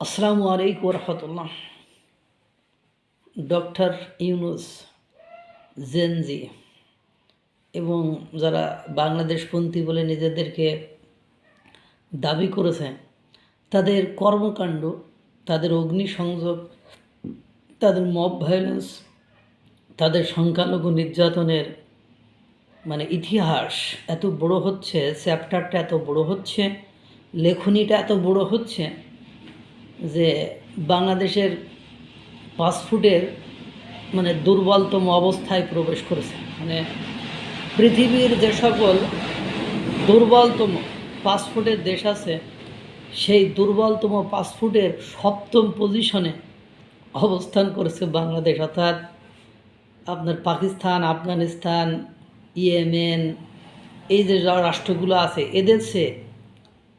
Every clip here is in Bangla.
আসসালামু আলাইকুম রহমতুল্লাহ ডক্টর ইউনুস জেনজি এবং যারা বাংলাদেশপন্থী বলে নিজেদেরকে দাবি করেছে তাদের কর্মকাণ্ড, তাদের অগ্নিসংযোগ, তাদের মব ভায়োলেন্স, তাদের সংখ্যালঘু নির্যাতনের মানে ইতিহাস এত বড় হচ্ছে, চ্যাপ্টারটা এত বড় হচ্ছে, লেখনীটা এত বড় হচ্ছে যে বাংলাদেশের পাসপোর্টের মানে দুর্বলতম অবস্থায় প্রবেশ করেছে। মানে পৃথিবীর যে সকল দুর্বলতম পাসপোর্টের দেশ আছে, সেই দুর্বলতম পাসপোর্টের সপ্তম পজিশনে অবস্থান করেছে বাংলাদেশ। অর্থাৎ আপনার পাকিস্তান, আফগানিস্তান, ইয়েমেন, এই যে রাষ্ট্রগুলো আছে, এদের সে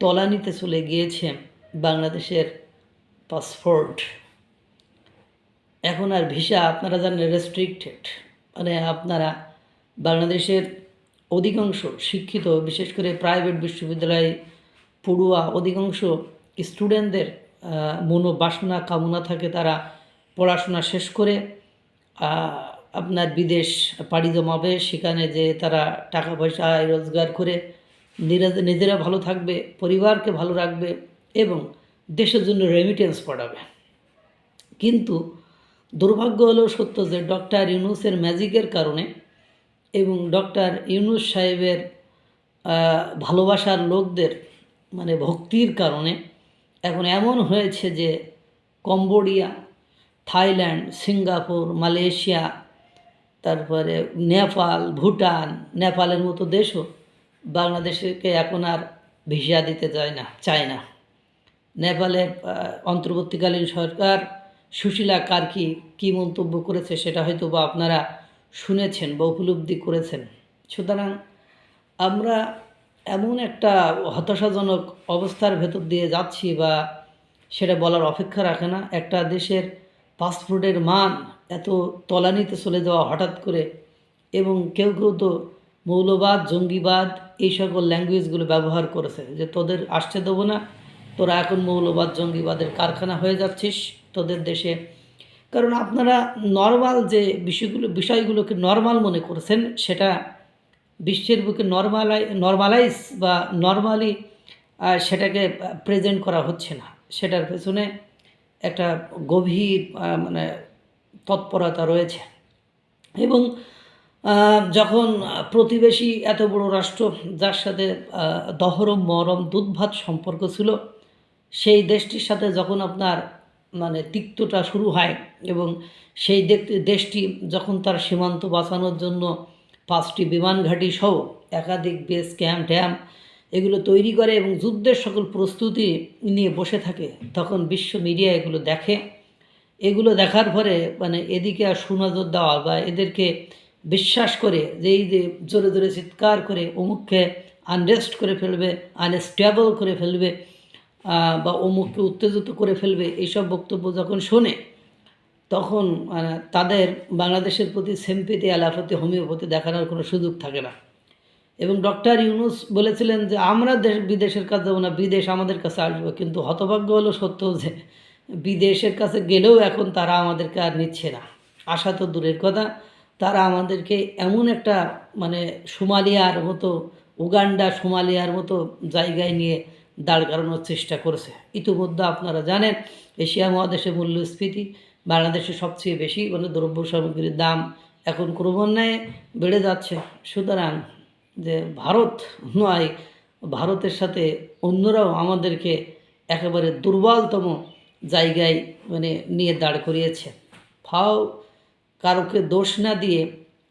তলানিতে চলে গিয়েছে বাংলাদেশের পাসপোর্ট। এখন আর ভিসা আপনারা জানেন রেস্ট্রিক্টেড মানে আপনারা বাংলাদেশের অধিকাংশ শিক্ষিত, বিশেষ করে প্রাইভেট বিশ্ববিদ্যালয়, পড়ুয়া, অধিকাংশ স্টুডেন্টদের মনোবাসনা, কামনা থাকে তারা পড়াশোনা শেষ করে আপনার বিদেশ পাড়ি জমাবে, সেখানে যে তারা টাকা পয়সা, রোজগার করে নিজেরা ভালো থাকবে, পরিবারকে ভালো রাখবে এবং দেশের জন্য রেমিটেন্স পড়াবে। কিন্তু দুর্ভাগ্য হলো সত্য যে ডক্টর ইউনুসের ম্যাজিকের কারণে এবং ডক্টর ইউনুস সাহেবের ভালোবাসার লোকদের মানে ভক্তির কারণে এখন এমন হয়েছে যে কম্বোডিয়া, থাইল্যান্ড, সিঙ্গাপুর, মালয়েশিয়া, তারপরে নেপাল, ভুটান, নেপালের মতো দেশও বাংলাদেশকে এখন আর ভিসা দিতে চায় না চায় না। নেপালের অন্তর্বর্তীকালীন সরকার সুশীলা কার্কি কী মন্তব্য করেছে সেটা হয়তো বা আপনারা শুনেছেন বা উপলব্ধি করেছেন। সুতরাং আমরা এমন একটা হতাশাজনক অবস্থার ভেতর দিয়ে যাচ্ছি বা সেটা বলার অপেক্ষা রাখে না। একটা দেশের পাসপোর্টের মান এত তলানিতে চলে যাওয়া হঠাৎ করে এবং কেউ কেউ তো মৌলবাদ, জঙ্গিবাদ এই সকল ল্যাঙ্গুয়েজগুলো ব্যবহার করেছে যে তোদের আসতে দেবো না তোরা এখন মৌলবাদ, জঙ্গিবাদের কারখানা হয়ে যাচ্ছিস তোদের দেশে। কারণ আপনারা নর্মাল যে বিষয়গুলো, বিষয়গুলোকে নর্মাল মনে করেছেন, সেটা বিশ্বের বুকে নর্মালাই নর্মালাইজ বা নর্মালি সেটাকে প্রেজেন্ট করা হচ্ছে না। সেটার পেছনে একটা গভীর মানে তৎপরতা রয়েছে। এবং যখন প্রতিবেশী এত বড় রাষ্ট্র, যার সাথে দহরম মরম দুধভাত সম্পর্ক ছিল সেই দেশটির সাথে যখন আপনার মানে তিক্তটা শুরু হয় এবং সেই দেশটি যখন তার সীমান্ত বাঁচানোর জন্য পাঁচটি বিমান ঘাঁটি সহ একাধিক বেস, ক্যাম্প ট্যাম্প এগুলো তৈরি করে এবং যুদ্ধের সকল প্রস্তুতি নিয়ে বসে থাকে, তখন বিশ্ব মিডিয়া এগুলো দেখে। এগুলো দেখার পরে মানে এদিকে আর সুনজর দেওয়া বা এদেরকে বিশ্বাস করে যে এই যে জোরে জোরে চিৎকার করে অমুককে আনরেস্ট করে ফেলবে আনস্টেবল করে ফেলবে বা অমুককে উত্তেজিত করে ফেলবে এইসব বক্তব্য যখন শোনে, তখন তাদের বাংলাদেশের প্রতি সেম্পিতি অ্যালাপতি হোমিওপ্যাথি দেখানোর কোনো সুযোগ থাকে না। এবং ডক্টর ইউনুস বলেছিলেন যে, আমরা দেশ, বিদেশের কাছে যাব না, বিদেশ আমাদের কাছে আসবে। কিন্তু হতভাগ্য হলো সত্য যে, বিদেশের কাছে গেলেও এখন তারা আমাদেরকে আর নিচ্ছে না। আশা তো দূরের কথা। তারা আমাদেরকে এমন একটা মানে সোমালিয়ার মতো, উগান্ডা, সোমালিয়ার মতো জায়গায় নিয়ে দাঁড় করানোর চেষ্টা করেছে। ইতিমধ্যে আপনারা জানেন, এশিয়া মহাদেশে মূল্যস্ফীতি বাংলাদেশে সবচেয়ে বেশি মানে দ্রব্য সামগ্রীর দাম এখন ক্রমান্বয়ে বেড়ে যাচ্ছে। সুতরাং যে ভারত নয়, ভারতের সাথে অন্যরাও আমাদেরকে একেবারে দুর্বলতম জায়গায় মানে নিয়ে দাঁড় করিয়েছে। ফাও কারোকে দোষ না দিয়ে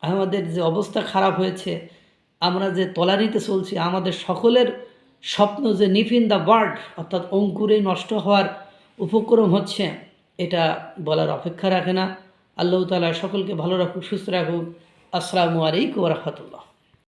আমাদের যে অবস্থা খারাপ হয়েছে, আমরা যে তলানিতে চলছি, আমাদের সকলের স্বপ্ন যে নিফ ইন দ্য বার্ড অর্থাৎ অঙ্কুরে নষ্ট হওয়ার উপক্রম হচ্ছে, এটা বলার অপেক্ষা রাখে না। আল্লাহ তালা সকলকে ভালো রাখুক, সুস্থ রাখুক। আসসালামু আলাইকুম রহমতুল্লাহ।